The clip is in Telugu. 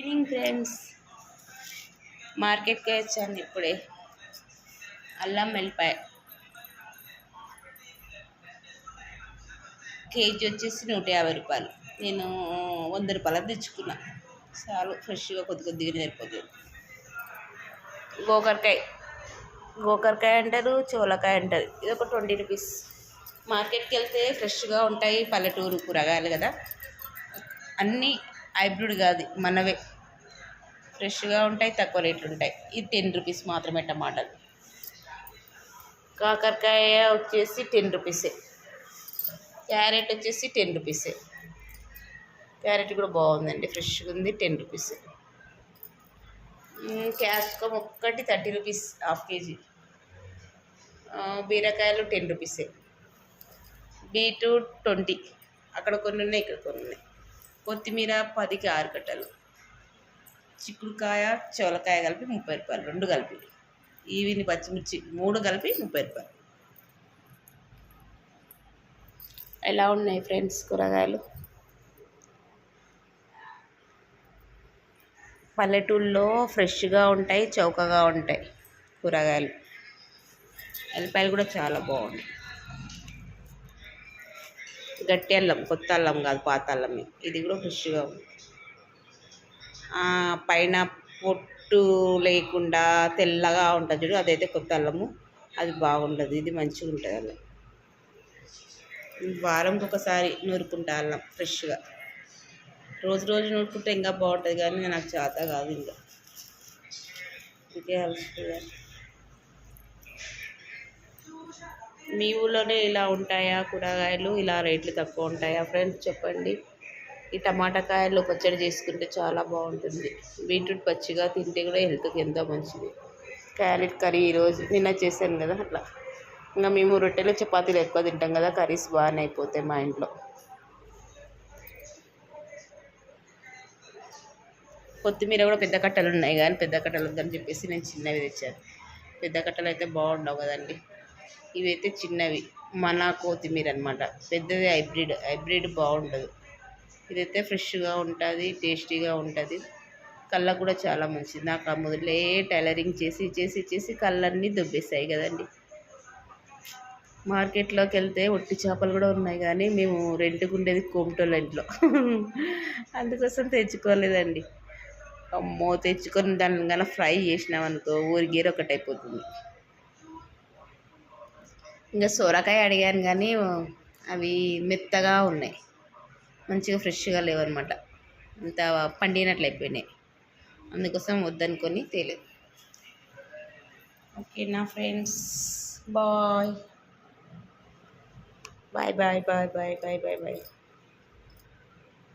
ఈవినింగ్ ఫ్రెండ్స్ మార్కెట్కి వచ్చాను ఇప్పుడే. అల్లం వెల్లిపాయ. కేజీ వచ్చేసి నూట యాభై రూపాయలు. నేను వంద రూపాయలు తెచ్చుకున్నా. చాలు ఫ్రెష్గా కొద్ది కొద్దిగా సరిపోతుంది. గోకరకాయ. గోకరకాయ అంటారు చోలకాయ అంటారు. ఇది ఒక ట్వంటీ రూపీస్. మార్కెట్కి వెళ్తే ఫ్రెష్గా ఉంటాయి పల్లెటూరు కూరగాయలు కదా. అన్నీ హైబ్రిడ్ కాదు మనవే. ఫ్రెష్గా ఉంటాయి తక్కువ రేట్లు ఉంటాయి. ఇది టెన్ రూపీస్ మాత్రమే టమాటాలు. కాకరకాయ వచ్చేసి టెన్ రూపీసే. క్యారెట్ వచ్చేసి టెన్ రూపీసే. క్యారెట్ కూడా బాగుందండి ఫ్రెష్గా ఉంది టెన్ రూపీస్. క్యాప్సికమ్ ఒక్కటి థర్టీ రూపీస్ హాఫ్ కేజీ. బీరకాయలు టెన్ రూపీసే. Beetroot twenty. అక్కడ కొన్ని ఉన్నాయి ఇక్కడ కొన్ని ఉన్నాయి. కొత్తిమీర పదికి ఆరు కట్టలు. చిక్కుడుకాయ చోలకాయ కలిపి ముప్పై రూపాయలు రెండు కలిపి. ఈవిని పచ్చిమిర్చి మూడు కలిపి ముప్పై రూపాయలు. ఎలా ఉన్నాయి ఫ్రెండ్స్ కూరగాయలు? పల్లెటూళ్ళలో ఫ్రెష్గా ఉంటాయి చౌకగా ఉంటాయి కూరగాయలు. ఎల్లిపాయలు కూడా చాలా బాగున్నాయి గట్టి అల్లం కొత్త అల్లం కాదు పాత అల్లం. ఇది కూడా ఫ్రెష్గా ఉంది. పైన పొట్టు లేకుండా తెల్లగా ఉంటుంది చూడు అదైతే కొత్త అల్లము. అది బాగుండదు ఇది మంచిగా ఉంటుంది అల్లం వారంకి ఒకసారి నూరుకుంటా అల్లం ఫ్రెష్గా. రోజు రోజు నూరుకుంటే ఇంకా బాగుంటుంది కానీ నాకు చేత కాదు ఇంకా. ఇంకే మీ ఊళ్ళోనే ఇలా ఉంటాయా? కూరగాయలు ఇలా రేట్లు తక్కువ ఉంటాయా? ఫ్రెండ్స్ చెప్పండి. ఈ టమాటా కాయలు పచ్చడి చేసుకుంటే చాలా బాగుంటుంది. బీట్రూట్ పచ్చిగా తింటే కూడా హెల్త్కి ఎంతో మంచిది. క్యారెట్ కర్రీ ఈరోజు నిన్న చేశాను కదా అట్లా. ఇంకా మేము రొట్టెలు చపాతీలు ఎక్కువ తింటాం కదా కర్రీస్ బాగానే అయిపోతాయి మా ఇంట్లో. కొత్తిమీర కూడా పెద్ద కట్టలు ఉన్నాయి కానీ పెద్ద కట్టలు వద్దని చెప్పేసి నేను చిన్నవి తెచ్చాను. పెద్ద కట్టలు అయితే బాగుండవు కదండి. ఇవైతే చిన్నవి. మన కొత్తిమీర అనమాట పెద్దది హైబ్రిడ్. హైబ్రిడ్ బాగుండదు. ఇదైతే ఫ్రెష్గా ఉంటుంది టేస్టీగా ఉంటుంది. కళ్ళకు కూడా చాలా మంచిది. నాకు ఆ మొదలే టైలరింగ్ చేసి చేసి చేసి కళ్ళన్నీ దొబ్బేసాయి కదండి. మార్కెట్లోకి వెళ్తే ఒట్టి చేపలు కూడా ఉన్నాయి కానీ మేము రెంట్కు ఉండేది కోమటోళ్ళ ఇంట్లో. అందుకోసం తెచ్చుకోలేదండి. అమ్మో తెచ్చుకొని దాన్ని కన్నా ఫ్రై చేసినామనుకో ఊరిగేరు ఒకటి అయిపోతుంది. ఇంకా సొరకాయ అడిగాను కానీ అవి మెత్తగా ఉన్నాయి. మంచిగా ఫ్రెష్గా లేవన్నమాట. అంత పండినట్లు అయిపోయినాయి. అందుకోసం వద్దనుకొని తేలేదు. ఓకే నా friends bye. Bye bye bye bye bye bye bye.